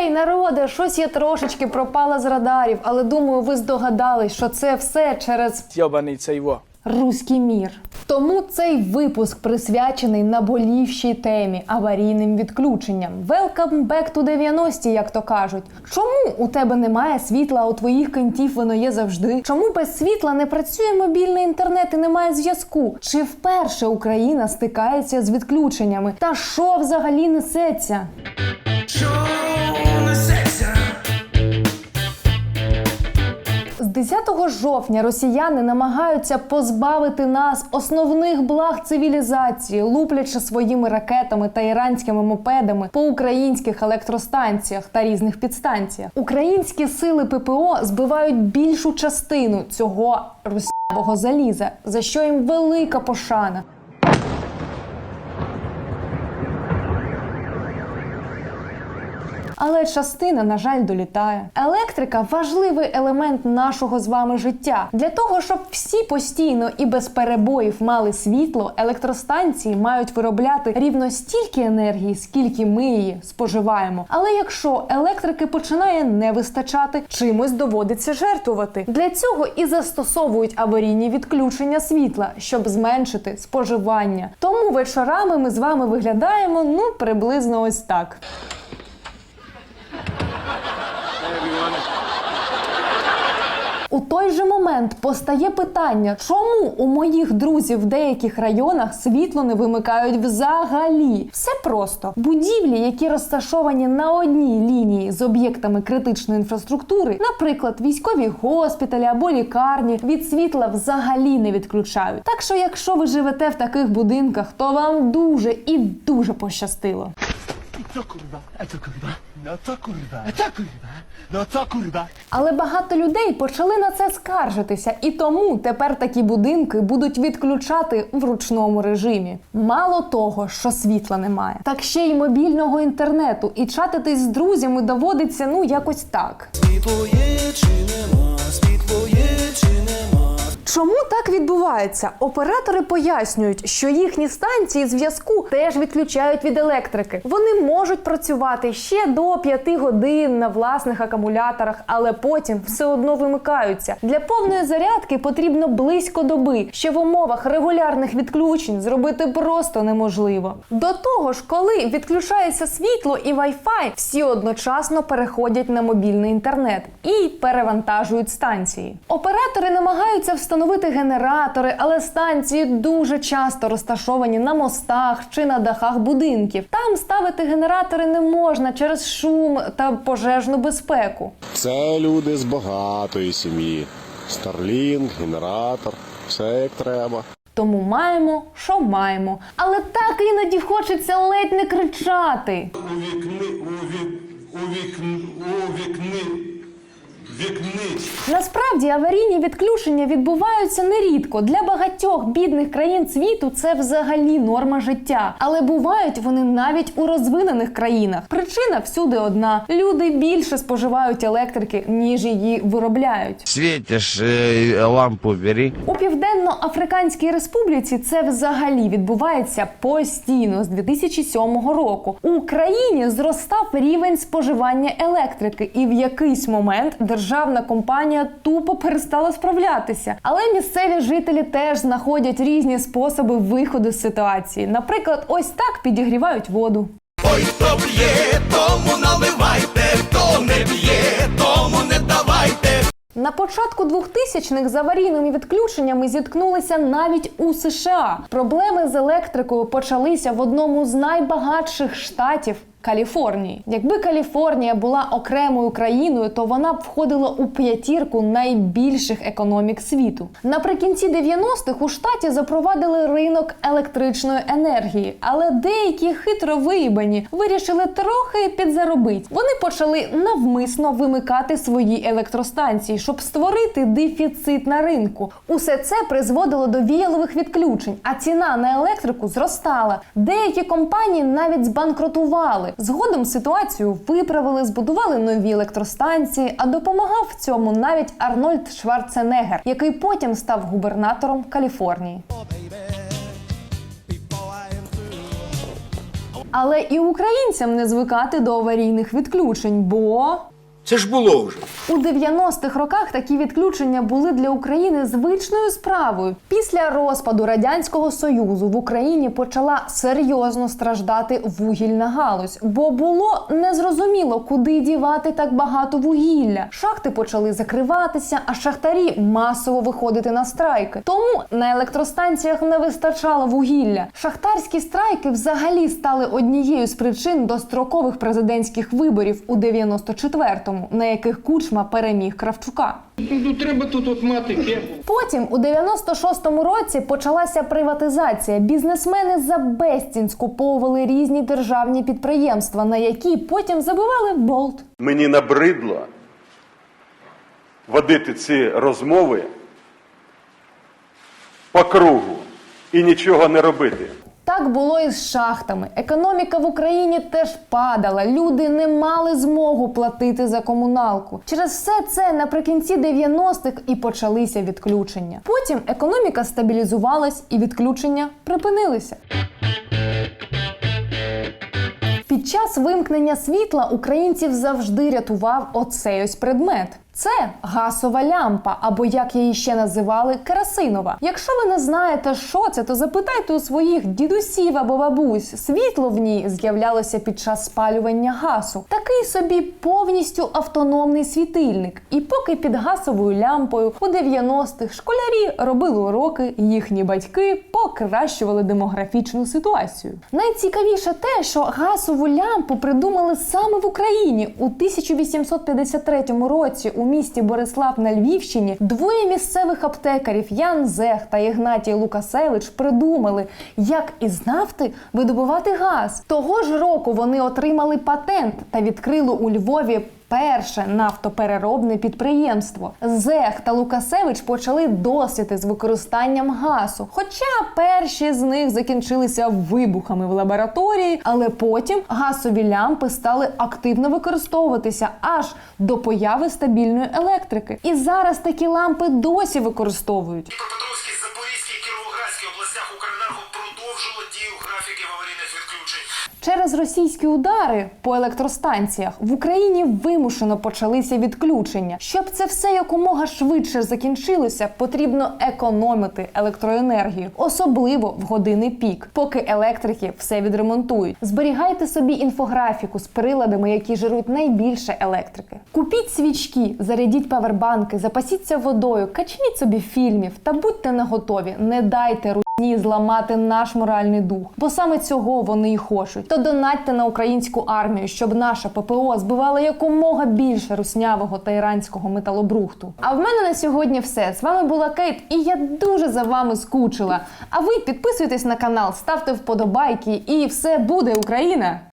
Гей, народе, щось я трошечки пропала з радарів, але думаю, ви здогадались, що це все через Йобаний цей во. руський мір. Тому цей випуск присвячений наболівшій темі аварійним відключенням. Welcome back to 90-ті, як то кажуть. Чому у тебе немає світла, а у твоїх кентів воно є завжди? Чому без світла не працює мобільний інтернет і немає зв'язку? Чи вперше Україна стикається з відключеннями? Та що взагалі несеться? Жовтня росіяни намагаються позбавити нас основних благ цивілізації, луплячи своїми ракетами та іранськими мопедами по українських електростанціях та різних підстанціях. Українські сили ППО збивають більшу частину цього російського заліза, за що їм велика пошана. Але частина, на жаль, долітає. Електрика важливий елемент нашого з вами життя. Для того, щоб всі постійно і без перебоїв мали світло, електростанції мають виробляти рівно стільки енергії, скільки ми її споживаємо. Але якщо електрики починає не вистачати, чимось доводиться жертвувати. Для цього і застосовують аварійні відключення світла, щоб зменшити споживання. Тому вечорами ми з вами виглядаємо ну приблизно ось так. У той же момент постає питання, чому у моїх друзів в деяких районах світло не вимикають взагалі. Все просто будівлі, які розташовані на одній лінії з об'єктами критичної інфраструктури, наприклад, військові госпіталі або лікарні, від світла взагалі не відключають. Так що, якщо ви живете в таких будинках, то вам дуже і дуже пощастило. Co kurwa? A co kurwa? No co kurwa? A co kurwa? No kurwa? Але багато людей почали на це скаржитися, і тому тепер такі будинки будуть відключати в ручному режимі. Мало того, що світла немає, так ще й мобільного інтернету, і чатитись з друзями доводиться ну якось так. Світло є чи нема, Чому так відбувається? Оператори пояснюють, що їхні станції зв'язку теж відключають від електрики. Вони можуть працювати ще до 5 годин на власних акумуляторах, але потім все одно вимикаються. Для повної зарядки потрібно близько доби, що в умовах регулярних відключень зробити просто неможливо. До того ж, коли відключається світло і Wi-Fi, всі одночасно переходять на мобільний інтернет і перевантажують станції. Оператори намагаються встановити генератори, але станції дуже часто розташовані на мостах чи на дахах будинків. Там ставити генератори не можна через шум та пожежну безпеку. Це люди з багатої сім'ї. Старлінг, генератор, все як треба. Тому маємо, що маємо. Але так іноді хочеться ледь не кричати. у вікни, у вік, у вікни, у вікни, вікниць. Насправді аварійні відключення відбуваються нерідко. Для багатьох бідних країн світу це взагалі норма життя. Але бувають вони навіть у розвинених країнах. Причина всюди одна: люди більше споживають електрики, ніж її виробляють. Светишь, э, лампу бери. У Південно-Африканській Республіці це взагалі відбувається постійно з 2007 року. У Україні зростав рівень споживання електрики, і в якийсь момент державна компанія тупо перестала справлятися. Але місцеві жителі теж знаходять різні способи виходу з ситуації. Наприклад, ось так підігрівають воду. Ой, хто б'є, тому наливайте, хто не б'є, тому не давайте. На початку 2000-х з аварійними відключеннями зіткнулися навіть у США. Проблеми з електрикою почалися в одному з найбагатших штатів. Каліфорнії, якби Каліфорнія була окремою країною, то вона б входила у п'ятірку найбільших економік світу. Наприкінці 90-х у штаті запровадили ринок електричної енергії, але деякі хитро виїбані вирішили трохи підзаробити. Вони почали навмисно вимикати свої електростанції, щоб створити дефіцит на ринку. Усе це призводило до віялових відключень, а ціна на електрику зростала. Деякі компанії навіть збанкрутували. Згодом ситуацію виправили, збудували нові електростанції. А допомагав в цьому навіть Арнольд Шварценеггер, який потім став губернатором Каліфорнії. Але і українцям не звикати до аварійних відключень, бо Це ж було вже. у 90-х роках такі відключення були для України звичною справою. Після розпаду радянського союзу в Україні почала серйозно страждати вугільна галузь, бо було незрозуміло, куди дівати так багато вугілля. Шахти почали закриватися, а шахтарі масово виходити на страйки. Тому на електростанціях не вистачало вугілля. Шахтарські страйки взагалі стали однією з причин дострокових президентських виборів у 94-му, на яких Кучма переміг Кравчука. Ну, треба тут от мати кепу. Потім у 96-му році почалася приватизація. Бізнесмени за безцінь скуповували різні державні підприємства, на які потім забивали болт. Мені набридло водити ці розмови по кругу і нічого не робити. Так було і з шахтами. Економіка в Україні теж падала. Люди не мали змогу платити за комуналку. Через все це наприкінці 90-х і почалися відключення. Потім економіка стабілізувалась і відключення припинилися. Під час вимкнення світла українців завжди рятував оцей ось предмет. Це газова лямпа, або як її ще називали, керосинова. Якщо ви не знаєте, що це, то запитайте у своїх дідусів або бабусь. Світло в ній з'являлося під час спалювання газу. Такий собі повністю автономний світильник. І поки під газовою лямпою у 90-х школярі робили уроки, їхні батьки покращували демографічну ситуацію. Найцікавіше те, що газову лямпу придумали саме в Україні у 1853 році у місті Борислав на Львівщині. Двоє місцевих аптекарів Ян Зех та Ігнатій Лукасевич придумали, як із нафти видобувати газ. Того ж року вони отримали патент та відкрили у Львові перше нафтопереробне підприємство. Зех та Лукасевич почали досвіти з використанням газу. Хоча перші з них закінчилися вибухами в лабораторії, але потім газові лямпи стали активно використовуватися аж до появи стабільної електрики. І зараз такі лампи досі використовують. Через російські удари по електростанціях в Україні вимушено почалися відключення. Щоб це все якомога швидше закінчилося, потрібно економити електроенергію, особливо в години пік, поки електрики все відремонтують. Зберігайте собі інфографіку з приладами, які жирують найбільше електрики. Купіть свічки, зарядіть павербанки, запасіться водою, качніть собі фільмів та будьте наготові. Не дайте русні зламати наш моральний дух, бо саме цього вони і хочуть. То донатьте на українську армію, щоб наша ППО збивала якомога більше руснявого та іранського металобрухту. А в мене на сьогодні все. З вами була Кейт, і я дуже за вами скучила. А ви підписуйтесь на канал, ставте вподобайки, і все буде Україна!